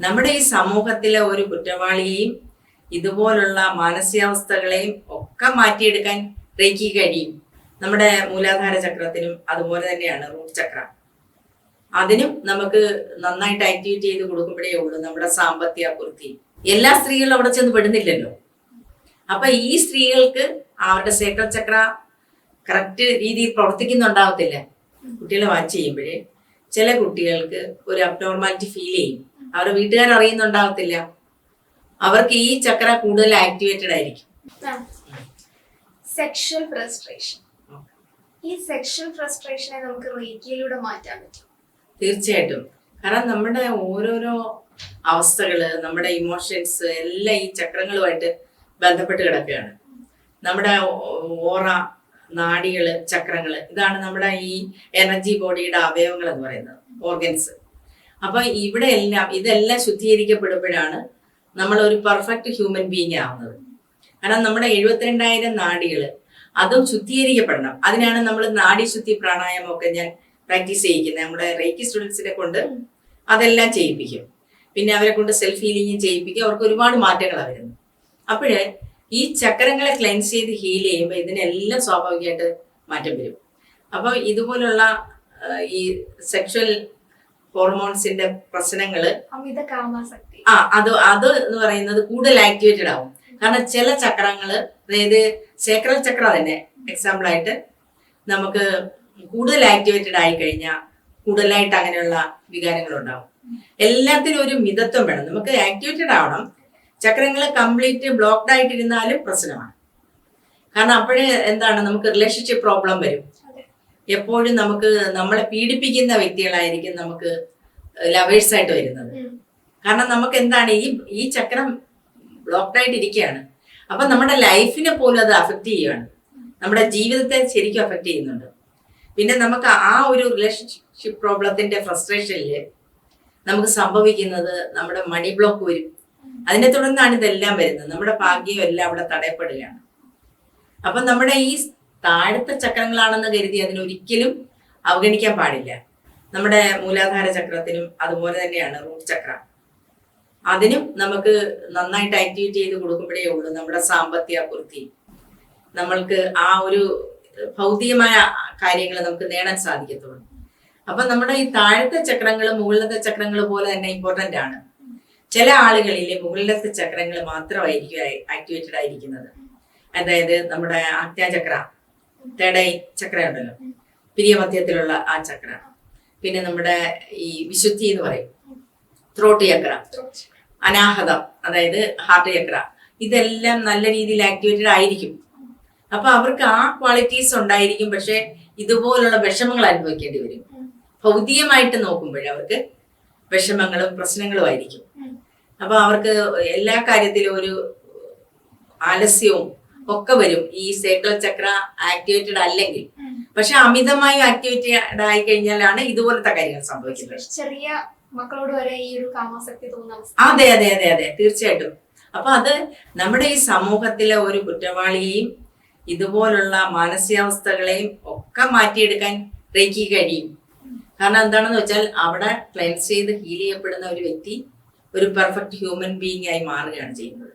നമ്മുടെ ഈ സമൂഹത്തിലെ ഒരു കുറ്റവാളിയെയും ഇതുപോലുള്ള മാനസികാവസ്ഥകളെയും ഒക്കെ മാറ്റിയെടുക്കാൻ റേക്കി കഴിയും. നമ്മുടെ മൂലാധാര ചക്രത്തിനും അതുപോലെ തന്നെയാണ് റൂട്ട് ചക്ര. അതിനും നമുക്ക് നന്നായിട്ട് ആക്ടിവേറ്റ് ചെയ്ത് കൊടുക്കുമ്പോഴേ ഉള്ളൂ നമ്മുടെ സാമ്പത്തിക പൂർത്തി എല്ലാ സ്ത്രീകളും അവിടെ ചെന്ന് പെടുന്നില്ലല്ലോ. അപ്പൊ ഈ സ്ത്രീകൾക്ക് അവരുടെ സേക്രൽ ചക്ര കറക്റ്റ് രീതിയിൽ പ്രവർത്തിക്കുന്നുണ്ടാവത്തില്ല. കുട്ടികളെ വാച്ച് ചെയ്യുമ്പോഴേ ചില കുട്ടികൾക്ക് ഒരു അബ്നോർമാലിറ്റി ഫീൽ ചെയ്യും. അവരുടെ വീട്ടുകാർ അറിയുന്നുണ്ടാവത്തില്ല. അവർക്ക് ഈ ചക്ര കൂടുതൽ ആക്ടിവേറ്റഡ് ആയിരിക്കും. സെക്ഷൽ ഫ്രസ്ട്രേഷൻ ഈ സെക്ഷൽ ഫ്രസ്ട്രേഷനെ നമുക്ക് റേക്കിയിലൂടെ മാറ്റാൻ പറ്റും. തീർച്ചയായിട്ടും. കാരണം നമ്മുടെ ഓരോരോ അവസ്ഥകൾ നമ്മുടെ ഇമോഷൻസ് എല്ലാം ഈ ചക്രങ്ങളുമായിട്ട് ബന്ധപ്പെട്ട് കിടക്കുകയാണ്. നമ്മുടെ ഓറ നാടികൾ ചക്രങ്ങൾ ഇതാണ് നമ്മുടെ ഈ എനർജി ബോഡിയുടെ അവയവങ്ങൾ എന്ന് പറയുന്നത് ഓർഗൻസ് അപ്പൊ ഇവിടെ എല്ലാം ഇതെല്ലാം ശുദ്ധീകരിക്കപ്പെടുമ്പോഴാണ് നമ്മൾ ഒരു പെർഫെക്റ്റ് ഹ്യൂമൻ ബീങ് ആവുന്നത്. കാരണം നമ്മുടെ എഴുപത്തിരണ്ടായിരം നാടികൾ അതും ശുദ്ധീകരിക്കപ്പെടണം. അതിനാണ് നമ്മൾ നാഡീശുദ്ധി പ്രാണായാമം ഒക്കെ ഞാൻ പ്രാക്ടീസ് ചെയ്യിക്കുന്നത്. നമ്മുടെ റേക്കി സ്റ്റുഡൻസിനെ കൊണ്ട് അതെല്ലാം ചെയ്യിപ്പിക്കും. പിന്നെ അവരെ കൊണ്ട് സെൽഫ് ഹീലിംഗ് ചെയ്യിപ്പിക്കും. അവർക്ക് ഒരുപാട് മാറ്റങ്ങൾ വരുന്നത്. അപ്പോഴ് ഈ ചക്രങ്ങളെ ക്ലെൻസ് ചെയ്ത് ഹീൽ ചെയ്യുമ്പോൾ ഇതിനെല്ലാം സ്വാഭാവികമായിട്ട് മാറ്റം വരും. അപ്പോൾ ഇതുപോലുള്ള ഈ സെക്ഷൽ ഹോർമോൺസിന്റെ പ്രശ്നങ്ങൾ അമിത കാമാസക്തി. ആ അത് അത് എന്ന് പറയുന്നത് കൂടുതൽ ആക്ടിവേറ്റഡ് ആവും. കാരണം ചില ചക്രങ്ങൾ അതായത് സേക്രൽ ചക്ര തന്നെ എക്സാമ്പിൾ ആയിട്ട് നമുക്ക് കൂടുതൽ ആക്ടിവേറ്റഡ് ആയി കഴിഞ്ഞാൽ കൂടുതലായിട്ട് അങ്ങനെയുള്ള വികാരങ്ങൾ ഉണ്ടാവും എല്ലാത്തിനും ഒരു മിതത്വം വേണം. നമുക്ക് ആക്ടിവേറ്റഡ് ആവണം. ചക്രങ്ങൾ കംപ്ലീറ്റ് ബ്ലോക്ക്ഡ് ആയിട്ടിരുന്നാലും പ്രശ്നമാണ്. കാരണം അപ്പോഴേ എന്താണ് നമുക്ക് റിലേഷൻഷിപ്പ് പ്രോബ്ലം വരും. എപ്പോഴും നമുക്ക് നമ്മളെ പീഡിപ്പിക്കുന്ന വ്യക്തികളായിരിക്കും നമുക്ക് ലവേഴ്സ് ആയിട്ട് വരുന്നത്. കാരണം നമുക്ക് എന്താണ് ഈ ഈ ചക്രം ബ്ലോക്ക്ഡ് ആയിട്ട് ഇരിക്കുകയാണ്. അപ്പൊ നമ്മുടെ ലൈഫിനെ പോലും അത് അഫക്റ്റ് ചെയ്യുകയാണ് നമ്മുടെ ജീവിതത്തെ ശരിക്കും അഫക്റ്റ് ചെയ്യുന്നുണ്ട്. പിന്നെ നമുക്ക് ആ ഒരു റിലേഷൻഷിപ്പ് പ്രോബ്ലത്തിന്റെ ഫ്രസ്ട്രേഷനിൽ നമുക്ക് സംഭവിക്കുന്നത് നമ്മുടെ മണി ബ്ലോക്ക് വരും. അതിനെ തുടർന്നാണ് ഇതെല്ലാം വരുന്നത്. നമ്മുടെ ഭാഗ്യം എല്ലാം അവിടെ തടയപ്പെടുകയാണ്. അപ്പൊ നമ്മുടെ ഈ താഴത്തെ ചക്രങ്ങളാണെന്ന് കരുതി അതിനൊരിക്കലും അവഗണിക്കാൻ പാടില്ല. നമ്മുടെ മൂലാധാര ചക്രത്തിനും അതുപോലെ തന്നെയാണ് റൂട്ട് ചക്ര. അതിനും നമുക്ക് നന്നായിട്ട് ആക്ടിവേറ്റ് ചെയ്ത് കൊടുക്കുമ്പോഴേ ഉള്ളൂ നമ്മുടെ സാമ്പത്തിക പൂർത്തി. നമ്മൾക്ക് ആ ഒരു ഭൗതികമായ കാര്യങ്ങൾ നമുക്ക് നേടാൻ സാധിക്കത്തുള്ളൂ. അപ്പൊ നമ്മുടെ ഈ താഴത്തെ ചക്രങ്ങൾ മുകളിലത്തെ ചക്രങ്ങൾ പോലെ തന്നെ ഇമ്പോർട്ടന്റ് ആണ്. ചില ആളുകളിൽ മുകളിലത്തെ ചക്രങ്ങൾ മാത്രമായിരിക്കും ആക്ടിവേറ്റഡ് ആയിരിക്കുന്നത്. അതായത് നമ്മുടെ ആജ്ഞാചക്ര തേടൈ ചക്ര ഉണ്ടല്ലോ പിരിയമധ്യത്തിലുള്ള ആ ചക്ര. പിന്നെ നമ്മുടെ ഈ വിശുദ്ധി എന്ന് പറയും. ത്രോട്ട് ചക്ര. അനാഹതം അതായത് ഹാർട്ട് ചക്ര. ഇതെല്ലാം നല്ല രീതിയിൽ ആക്ടിവേറ്റഡ് ആയിരിക്കും. അപ്പൊ അവർക്ക് ആ ക്വാളിറ്റീസ് ഉണ്ടായിരിക്കും. പക്ഷെ ഇതുപോലുള്ള വിഷമങ്ങൾ അനുഭവിക്കേണ്ടി വരും. ഭൗതികമായിട്ട് നോക്കുമ്പോഴേ അവർക്ക് വിഷമങ്ങളും പ്രശ്നങ്ങളും ആയിരിക്കും. അപ്പൊ അവർക്ക് എല്ലാ കാര്യത്തിലും ഒരു ആലസ്യവും ഒക്കെ വരും. ഈ സൈക്കിൾ ചക്ര ആക്ടിവേറ്റഡ് അല്ലെങ്കിൽ. പക്ഷെ അമിതമായി ആക്ടിവേറ്റഡ് ആയി കഴിഞ്ഞാലാണ് ഇതുപോലത്തെ കാര്യങ്ങൾ സംഭവിക്കുന്നത്. ചെറിയ മക്കളോട് വരെ ഈ ഒരു കാമാസക്തി തോന്നുന്ന അതെ അതെ അതെ അതെ. തീർച്ചയായിട്ടും. അപ്പൊ അത് നമ്മുടെ ഈ സമൂഹത്തിലെ ഒരു കുറ്റവാളിയെയും ഇതുപോലുള്ള മാനസികാവസ്ഥകളെയും ഒക്കെ മാറ്റിയെടുക്കാൻ റേക്കി കഴിയും. കാരണം എന്താണെന്ന് വെച്ചാൽ അവിടെ ക്ലെൻസ് ചെയ്ത് ഹീൽ ചെയ്യപ്പെടുന്ന ഒരു വ്യക്തി ഒരു പെർഫെക്റ്റ് ഹ്യൂമൻ ബീങ് ആയി മാറുകയാണ് ചെയ്യുന്നത്.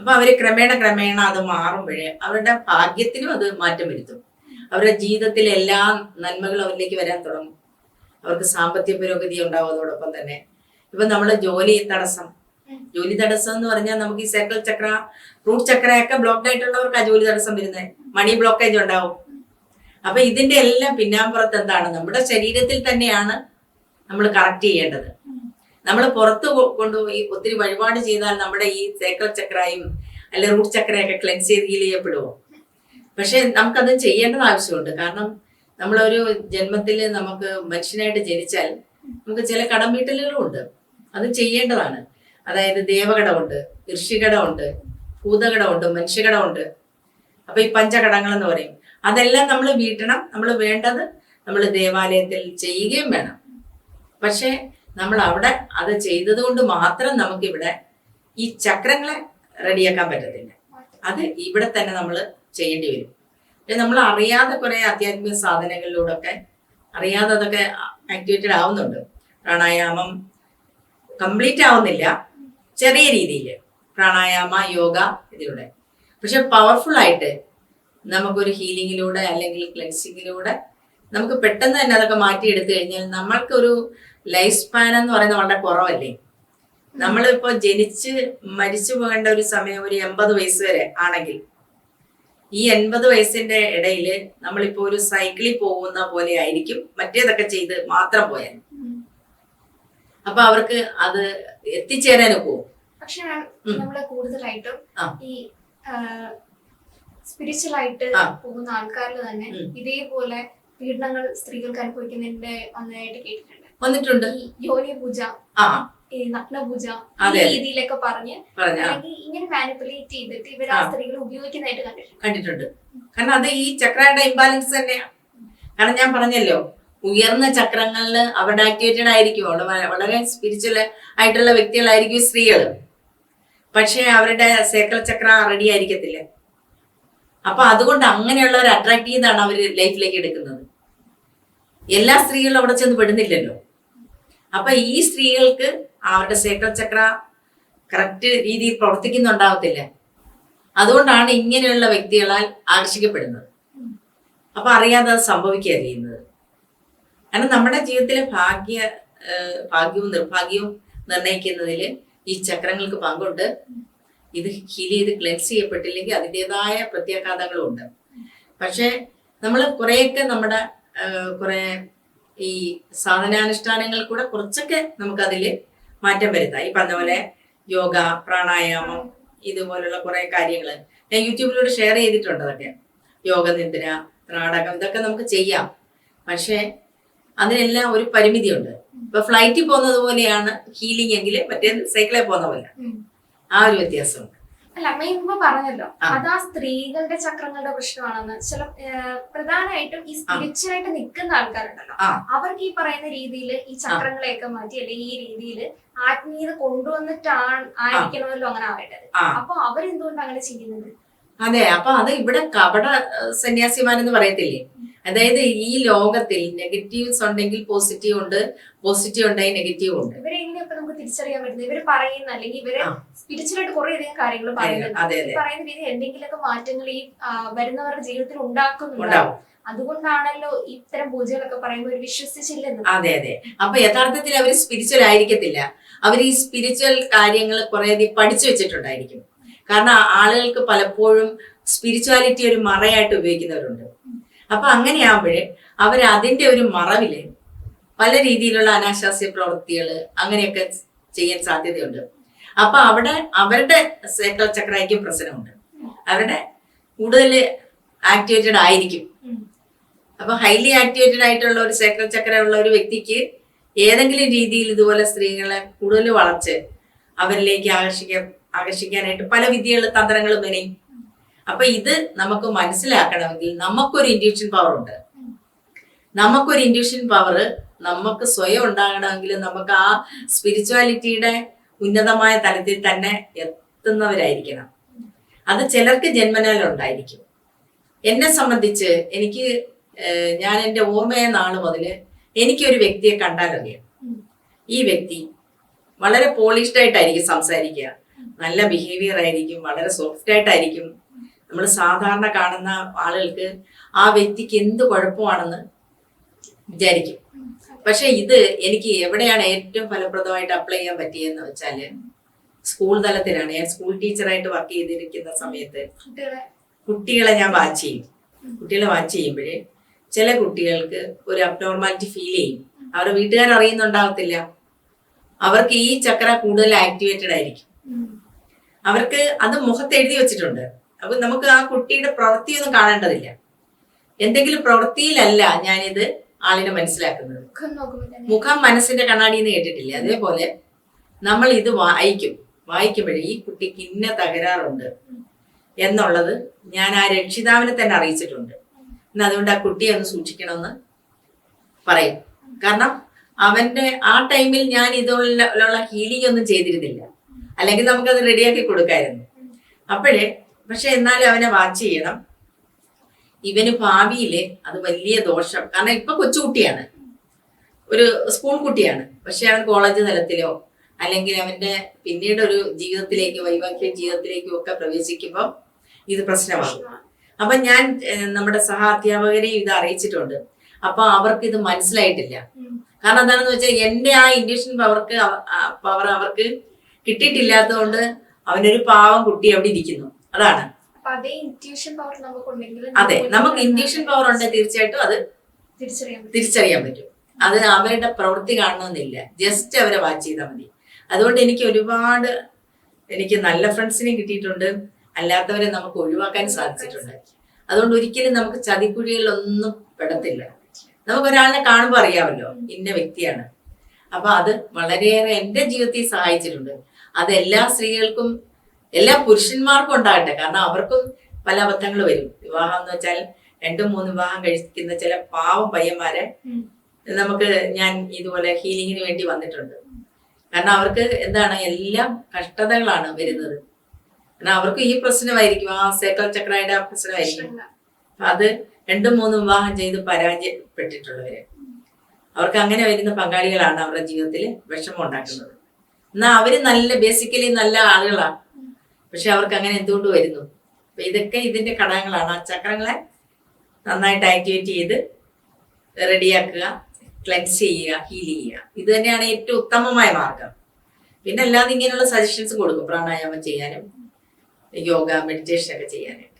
അപ്പൊ അവർ ക്രമേണ ക്രമേണ അത് മാറുമ്പോഴേ അവരുടെ ഭാഗ്യത്തിനും അത് മാറ്റം വരുത്തും. അവരുടെ ജീവിതത്തിലെ എല്ലാ നന്മകളും അവരിലേക്ക് വരാൻ തുടങ്ങും. അവർക്ക് സാമ്പത്തിക പുരോഗതി ഉണ്ടാവും അതോടൊപ്പം തന്നെ. ഇപ്പൊ നമ്മുടെ ജോലി തടസ്സം. ജോലി തടസ്സം എന്ന് പറഞ്ഞാൽ നമുക്ക് ഈ സൈക്കിൾ ചക്ര റൂട്ട് ചക്രയൊക്കെ ബ്ലോക്ക് ആയിട്ടുള്ളവർക്ക് ആ ജോലി തടസ്സം വരുന്നത് മണി ബ്ലോക്കേജ് ഉണ്ടാവും. അപ്പൊ ഇതിന്റെ എല്ലാം പിന്നാമ്പുറത്ത് എന്താണ്? നമ്മുടെ ശരീരത്തിൽ തന്നെയാണ് നമ്മൾ കറക്റ്റ് ചെയ്യേണ്ടത്. നമ്മൾ പുറത്ത് കൊണ്ടുപോയി ഒത്തിരി വഴിപാട് ചെയ്താൽ നമ്മുടെ ഈ സേക്കൽ ചക്രയും അല്ലെ റൂട്ട് ചക്രയൊക്കെ ക്ലെൻസ് ചെയ്ത് ഹീൽ ചെയ്യപ്പെടുമോ പക്ഷെ നമുക്കത് ചെയ്യേണ്ടത് ആവശ്യമുണ്ട്. കാരണം നമ്മളൊരു ജന്മത്തിൽ നമുക്ക് മനുഷ്യനായിട്ട് ജനിച്ചാൽ നമുക്ക് ചില കടം വീട്ടലുകളും ഉണ്ട്. അത് ചെയ്യേണ്ടതാണ്. അതായത് ദേവകടമുണ്ട് ഋഷികടമുണ്ട് ഭൂതകടമുണ്ട് മനുഷ്യകടമുണ്ട്. അപ്പൊ ഈ പഞ്ചകടങ്ങൾ എന്ന് പറയും. അതെല്ലാം നമ്മൾ വീട്ടണം. നമ്മൾ വേണ്ടത് നമ്മൾ ദേവാലയത്തിൽ ചെയ്യുകയും വേണം. പക്ഷേ നമ്മൾ അവിടെ അത് ചെയ്തത് കൊണ്ട് മാത്രം നമുക്കിവിടെ ഈ ചക്രങ്ങളെ റെഡിയാക്കാൻ പറ്റത്തില്ല. അത് ഇവിടെ തന്നെ നമ്മൾ ചെയ്യേണ്ടി വരും. പിന്നെ നമ്മൾ അറിയാതെ കുറെ ആധ്യാത്മിക സാധനങ്ങളിലൂടെ ഒക്കെ അറിയാതെ അതൊക്കെ ആക്ടിവേറ്റഡ് ആവുന്നുണ്ട്. പ്രാണായാമം കംപ്ലീറ്റ് ആവുന്നില്ല. ചെറിയ രീതിയിൽ പ്രാണായാമ യോഗ ഇതിലൂടെ. പക്ഷെ പവർഫുൾ ആയിട്ട് നമുക്കൊരു ഹീലിങ്ങിലൂടെ അല്ലെങ്കിൽ ക്ലെൻസിങ്ങിലൂടെ നമുക്ക് പെട്ടെന്ന് തന്നെ അതൊക്കെ മാറ്റിയെടുത്തു കഴിഞ്ഞാൽ നമ്മൾക്കൊരു ലൈഫ് സ്പാൻ എന്ന് പറയുന്നത് വളരെ കുറവല്ലേ നമ്മളിപ്പോ ജനിച്ച് മരിച്ചു പോകേണ്ട ഒരു സമയം ഒരു എൺപത് വയസ്സ് വരെ ആണെങ്കിൽ ഈ എൺപത് വയസ്സിന്റെ ഇടയിൽ നമ്മളിപ്പോ ഒരു സൈക്കിളിൽ പോകുന്ന പോലെ ആയിരിക്കും മറ്റേതൊക്കെ ചെയ്ത് മാത്രം പോയാൽ അപ്പൊ അവർക്ക് അത് എത്തിച്ചേരാനും പോകും പക്ഷെ. നമ്മൾ കൂടുതലായിട്ടും ഈ സ്പിരിച്വൽ ആയിട്ട്. പോകുന്ന ആൾക്കാരിൽ തന്നെ. ഇതേപോലെ പീഡനങ്ങൾ സ്ത്രീകൾക്ക് അനുഭവിക്കുന്നതിന്റെ ഒന്നായിട്ട് കേട്ടിട്ടുണ്ട് വന്നിട്ടുണ്ട്. യോനി പൂജ ആ. നഗ്നപൂജ. രീതിയിലൊക്കെ പറഞ്ഞ് ഇങ്ങനെ മാനിപ്പുലേറ്റ് ചെയ്തിട്ട് ഇവർ ആ. സ്ത്രീകൾ ഉപയോഗിക്കുന്നതായിട്ട് കണ്ടിട്ടുണ്ട്. കണ്ടിട്ടുണ്ട്. കാരണം അത് ഈ ചക്രയുടെ ഇംബാലൻസ് തന്നെയാണ് കാരണം ഞാൻ പറഞ്ഞല്ലോ ഉയർന്ന ചക്രങ്ങളിൽ അവരുടെ ആക്ടിവേറ്റഡ് ആയിരിക്കും. അവിടെ വളരെ സ്പിരിച്വൽ ആയിട്ടുള്ള വ്യക്തികളായിരിക്കും സ്ത്രീകൾ. പക്ഷേ അവരുടെ സേക്കൽ ചക്ര റെഡി ആയിരിക്കത്തില്ല. അപ്പൊ അതുകൊണ്ട് അങ്ങനെയുള്ളവർ അട്രാക്ട് ചെയ്താണ് അവർ ലൈഫിലേക്ക് എടുക്കുന്നത്. എല്ലാ സ്ത്രീകളും അവിടെ ചെന്ന് പെടുന്നില്ലല്ലോ. അപ്പൊ ഈ സ്ത്രീകൾക്ക് അവരുടെ സേക്കൽ ചക്ര കറക്റ്റ് രീതിയിൽ പ്രവർത്തിക്കുന്നുണ്ടാവത്തില്ല. അതുകൊണ്ടാണ് ഇങ്ങനെയുള്ള വ്യക്തികളാൽ ആകർഷിക്കപ്പെടുന്നത്. അപ്പൊ അറിയാതെ അത് സംഭവിക്കുക ചെയ്യുന്നത്. കാരണം നമ്മുടെ ജീവിതത്തിലെ ഭാഗ്യ ഭാഗ്യവും നിർഭാഗ്യവും നിർണയിക്കുന്നതിൽ ഈ ചക്രങ്ങൾക്ക് പങ്കുണ്ട്. ഇത് ഹീൽ ചെയ്ത് ക്ലെൻസ് ചെയ്യപ്പെട്ടില്ലെങ്കിൽ അതിന്റെതായ പ്രത്യാഘാതങ്ങളും ഉണ്ട്. പക്ഷേ നമ്മൾ കുറേയൊക്കെ നമ്മുടെ കുറെ ഈ സാധനാനുഷ്ഠാനങ്ങൾ കൂടെ കുറച്ചൊക്കെ നമുക്കതിൽ മാറ്റം വരുത്താം. ഈ പറഞ്ഞ പോലെ യോഗ പ്രാണായാമം ഇതുപോലുള്ള കുറെ കാര്യങ്ങൾ ഞാൻ യൂട്യൂബിലൂടെ ഷെയർ ചെയ്തിട്ടുണ്ട് അതൊക്കെ. യോഗ നിദ്ര നാടകം ഇതൊക്കെ നമുക്ക് ചെയ്യാം. പക്ഷേ അതിനെല്ലാം ഒരു പരിമിതിയുണ്ട്. ഇപ്പൊ ഫ്ലൈറ്റിൽ പോകുന്നത് പോലെയാണ് ഹീലിംഗ് എങ്കിൽ മറ്റേ സൈക്കിളിൽ പോകുന്ന പോലെ. ആ ഒരു വ്യത്യാസമുണ്ട്. അല്ല അമ്മ പറഞ്ഞല്ലോ. അത് ആ സ്ത്രീകളുടെ ചക്രങ്ങളുടെ പ്രശ്നമാണെന്ന്. ചില പ്രധാനമായിട്ടും ഈ സ്പിരിച്വൽ ആയിട്ട് നിൽക്കുന്ന ആൾക്കാരുണ്ടല്ലോ. അവർക്ക് ഈ പറയുന്ന രീതിയിൽ ഈ ചക്രങ്ങളെയൊക്കെ മാറ്റി അല്ലെങ്കിൽ ഈ രീതിയിൽ ആത്മീയത കൊണ്ടുവന്നിട്ടാണ് ആയിരിക്കണമല്ലോ അങ്ങനെ ആവേണ്ടത്. അപ്പൊ അവരെന്തുകൊണ്ട് അങ്ങനെ ചെയ്യുന്നത്? അതെ അപ്പൊ അത് ഇവിടെ കപട സന്യാസിമാരെന്ന് പറയത്തില്ലേ? അതായത് ഈ ലോകത്തിൽ നെഗറ്റീവ്സ് ഉണ്ടെങ്കിൽ പോസിറ്റീവ് ഉണ്ട് പോസിറ്റീവ് ഉണ്ടായി നെഗറ്റീവ് ഉണ്ട്. ഇവരെ എങ്ങനെയൊക്കെ നമുക്ക് തിരിച്ചറിയാൻ പറ്റുന്നത്? ഇവർ പറയുന്ന അല്ലെങ്കിൽ ഇവർ സ്പിരിച്വലായിട്ട് സ്പിരിച്വൽ ആയിട്ട് കുറെ അധികം കാര്യങ്ങൾ പറയുന്നുണ്ട്. പറയുന്ന രീതി എന്തെങ്കിലുമൊക്കെ മാറ്റങ്ങൾ ഈ വരുന്നവരുടെ ജീവിതത്തിൽ ഉണ്ടാക്കുന്നുണ്ടാവും അതുകൊണ്ടാണല്ലോ ഇത്തരം പൂജകളൊക്കെ പറയുമ്പോൾ ഒരു വിശ്വസിച്ചില്ലെന്ന്. അതെ അതെ. അപ്പൊ യഥാർത്ഥത്തിൽ അവർ സ്പിരിച്വൽ ആയിരിക്കത്തില്ല. അവർ ഈ സ്പിരിച്വൽ കാര്യങ്ങൾ കുറേയധികം പഠിച്ചു വെച്ചിട്ടുണ്ടായിരിക്കും. കാരണം ആളുകൾക്ക് പലപ്പോഴും സ്പിരിച്വാലിറ്റി ഒരു മറയായിട്ട് ഉപയോഗിക്കുന്നവരുണ്ട്. അപ്പൊ അങ്ങനെയാകുമ്പോഴേ അവർ അതിന്റെ ഒരു മറവിൽ പല രീതിയിലുള്ള അനാശാസ്യ പ്രവൃത്തികൾ അങ്ങനെയൊക്കെ ചെയ്യാൻ സാധ്യതയുണ്ട്. അപ്പൊ അവിടെ അവരുടെ സേക്രൽ ചക്രയ്ക്കും പ്രശ്നമുണ്ട്. അവരുടെ കൂടുതൽ ആക്ടിവേറ്റഡ് ആയിരിക്കും. അപ്പൊ ഹൈലി ആക്ടിവേറ്റഡ് ആയിട്ടുള്ള ഒരു സേക്രൽ ചക്ര ഉള്ള ഒരു വ്യക്തിക്ക് ഏതെങ്കിലും രീതിയിൽ ഇതുപോലെ സ്ത്രീകളെ കൂടുതൽ വളർച്ച് അവരിലേക്ക് ആകർഷിക്കാൻ ആകർഷിക്കാനായിട്ട് പല വിദ്യകളും തന്ത്രങ്ങളും മെനയും അപ്പൊ ഇത് നമുക്ക് മനസ്സിലാക്കണമെങ്കിൽ നമുക്കൊരു ഇൻഡ്യൂഷൻ പവർ ഉണ്ട്. നമുക്കൊരു ഇൻഡ്യൂഷൻ പവർ നമുക്ക് സ്വയം ഉണ്ടാകണമെങ്കിൽ നമുക്ക് ആ സ്പിരിച്വാലിറ്റിയുടെ ഉന്നതമായ തലത്തിൽ തന്നെ എത്തുന്നവരായിരിക്കണം. അത് ചിലർക്ക് ജന്മനാൽ ഉണ്ടായിരിക്കും എന്നെ സംബന്ധിച്ച് എനിക്ക് ഞാൻ എന്റെ ഓർമ്മയ നാൾ മുതൽ എനിക്കൊരു വ്യക്തിയെ കണ്ടാലറിയാം ഈ വ്യക്തി വളരെ പോളിഷ്ഡ് ആയിട്ടായിരിക്കും സംസാരിക്കുക. നല്ല ബിഹേവിയർ ആയിരിക്കും വളരെ സോഫ്റ്റ് ആയിട്ടായിരിക്കും നമ്മൾ സാധാരണ കാണുന്ന ആളുകൾക്ക് ആ വ്യക്തിക്ക് എന്ത് കുഴപ്പമാണെന്ന് വിചാരിക്കും. പക്ഷെ ഇത് എനിക്ക് എവിടെയാണ് ഏറ്റവും ഫലപ്രദമായിട്ട് അപ്ലൈ ചെയ്യാൻ പറ്റിയെന്ന് വെച്ചാൽ സ്കൂൾ തലത്തിലാണ്. ഞാൻ സ്കൂൾ ടീച്ചറായിട്ട് വർക്ക് ചെയ്തിരിക്കുന്ന സമയത്ത് കുട്ടികളെ. കുട്ടികളെ ഞാൻ വാച്ച് ചെയ്യും. കുട്ടികളെ വാച്ച് ചെയ്യുമ്പോഴേ ചില കുട്ടികൾക്ക് ഒരു അബ്നോർമാലിറ്റി ഫീൽ ചെയ്യും. അവരുടെ വീട്ടുകാർ അറിയുന്നുണ്ടാവത്തില്ല. അവർക്ക് ഈ ചക്ര കൂടുതൽ ആക്ടിവേറ്റഡ് ആയിരിക്കും. അവർക്ക് അത് മുഖത്ത് എഴുതി വെച്ചിട്ടുണ്ട്. അപ്പൊ നമുക്ക് ആ കുട്ടിയുടെ പ്രവൃത്തിയൊന്നും കാണേണ്ടതില്ല. എന്തെങ്കിലും പ്രവൃത്തിയിലല്ല ഞാനിത് ആളിനെ മനസ്സിലാക്കുന്നത്. മുഖം മനസ്സിന്റെ കണ്ണാടി എന്ന് കേട്ടിട്ടില്ലേ? അതേപോലെ നമ്മൾ ഇത് വായിക്കും. വായിക്കുമ്പോഴേ ഈ കുട്ടിക്ക് ഇന്ന തകരാറുണ്ട് എന്നുള്ളത് ഞാൻ ആ രക്ഷിതാവിനെ തന്നെ അറിയിച്ചിട്ടുണ്ട്. ഇന്ന് അതുകൊണ്ട് ആ കുട്ടിയെ ഒന്ന് സൂക്ഷിക്കണമെന്ന് പറയും. കാരണം അവന്റെ ആ ടൈമിൽ ഞാൻ ഇതുള്ള ഹീലിംഗ് ഒന്നും ചെയ്തിരുന്നില്ല. അല്ലെങ്കിൽ നമുക്കത് റെഡിയാക്കി കൊടുക്കായിരുന്നു. അപ്പോഴേ പക്ഷെ എന്നാലും അവനെ വാച്ച് ചെയ്യണം. ഇവന് ഭാവിയിൽ അത് വലിയ ദോഷം. കാരണം ഇപ്പൊ കൊച്ചുകുട്ടിയാണ്. ഒരു സ്കൂൾ കുട്ടിയാണ്. പക്ഷെ അവൻ കോളേജ് തലത്തിലോ അല്ലെങ്കിൽ അവന്റെ പിന്നീട് ഒരു ജീവിതത്തിലേക്ക് വൈവാഹിക ജീവിതത്തിലേക്കും ഒക്കെ പ്രവേശിക്കുമ്പോൾ ഇത് പ്രശ്നമാകും. അപ്പൊ ഞാൻ നമ്മുടെ സഹ അധ്യാപകരെയും ഇത് അറിയിച്ചിട്ടുണ്ട്. അപ്പൊ അവർക്ക് ഇത് മനസ്സിലായിട്ടില്ല. കാരണം എന്താണെന്ന് വെച്ചാൽ എന്റെ ആ ഇൻഡ്യൂഷൻ പവർക്ക് പവർ അവർക്ക് കിട്ടിയിട്ടില്ലാത്തതുകൊണ്ട് അവനൊരു പാവം കുട്ടി അവിടെ ഇരിക്കുന്നു. അതാണ്. അതേ നമുക്ക് ഇൻഡ്യൂഷൻ പവർ ഉണ്ട് തീർച്ചയായിട്ടും അത് തിരിച്ചറിയാൻ പറ്റും. തിരിച്ചറിയാൻ പറ്റും. അത് അവരുടെ പ്രവൃത്തി കാണണമെന്നില്ല. ജസ്റ്റ് അവരെ വാച്ച് ചെയ്താൽ മതി. അതുകൊണ്ട് എനിക്ക് ഒരുപാട് എനിക്ക് നല്ല ഫ്രണ്ട്സിനെ കിട്ടിയിട്ടുണ്ട്. അല്ലാത്തവരെ നമുക്ക് ഒഴിവാക്കാൻ സാധിച്ചിട്ടുണ്ട്. അതുകൊണ്ട് ഒരിക്കലും നമുക്ക് ചതിക്കുഴികളിലൊന്നും പെടത്തില്ല. നമുക്ക് ഒരാളിനെ കാണുമ്പോൾ അറിയാമല്ലോ ഇന്ന വ്യക്തിയാണ്. അപ്പൊ അത് വളരെയേറെ എന്റെ ജീവിതത്തിൽ സഹായിച്ചിട്ടുണ്ട്. അത് എല്ലാ സ്ത്രീകൾക്കും എല്ലാ പുരുഷന്മാർക്കും ഉണ്ടാകട്ടെ. കാരണം അവർക്കും പല അബദ്ധങ്ങൾ വരും. വിവാഹം എന്ന് വെച്ചാൽ രണ്ടും മൂന്നും വിവാഹം കഴിക്കുന്ന ചില പാവം പയ്യന്മാരെ. നമുക്ക് ഞാൻ ഇതുപോലെ ഹീലിങ്ങിന് വേണ്ടി വന്നിട്ടുണ്ട്. കാരണം അവർക്ക് എന്താണ് എല്ലാം കഷ്ടതകളാണ് വരുന്നത്. കാരണം അവർക്ക് ഈ പ്രശ്നമായിരിക്കും. ആ സേക്കൽ ചക്രയുടെ ആ പ്രശ്നമായിരിക്കും. അത് രണ്ടും മൂന്നും വിവാഹം ചെയ്ത് പരാജയപ്പെട്ടിട്ടുള്ളവര്. അവർക്ക് അങ്ങനെ വരുന്ന പങ്കാളികളാണ് അവരുടെ ജീവിതത്തിൽ വിഷമം ഉണ്ടാക്കുന്നത്. എന്നാൽ അവർ നല്ല ബേസിക്കലി നല്ല ആളുകളാണ്. പക്ഷെ അവർക്ക് അങ്ങനെ എന്തുകൊണ്ട് വരുന്നു? അപ്പൊ ഇതൊക്കെ ഇതിന്റെ ഘടകങ്ങളാണ്. ആ ചക്രങ്ങളെ നന്നായിട്ട് ആക്ടിവേറ്റ് ചെയ്ത് റെഡിയാക്കുക ക്ലെൻസ് ചെയ്യുക ഹീൽ ചെയ്യുക. ഇത് തന്നെയാണ് ഏറ്റവും ഉത്തമമായ മാർഗം. പിന്നെ അല്ലാതെ ഇങ്ങനെയുള്ള സജഷൻസ് കൊടുക്കും. പ്രാണായാമം ചെയ്യാനും യോഗ മെഡിറ്റേഷൻ ഒക്കെ ചെയ്യാനും.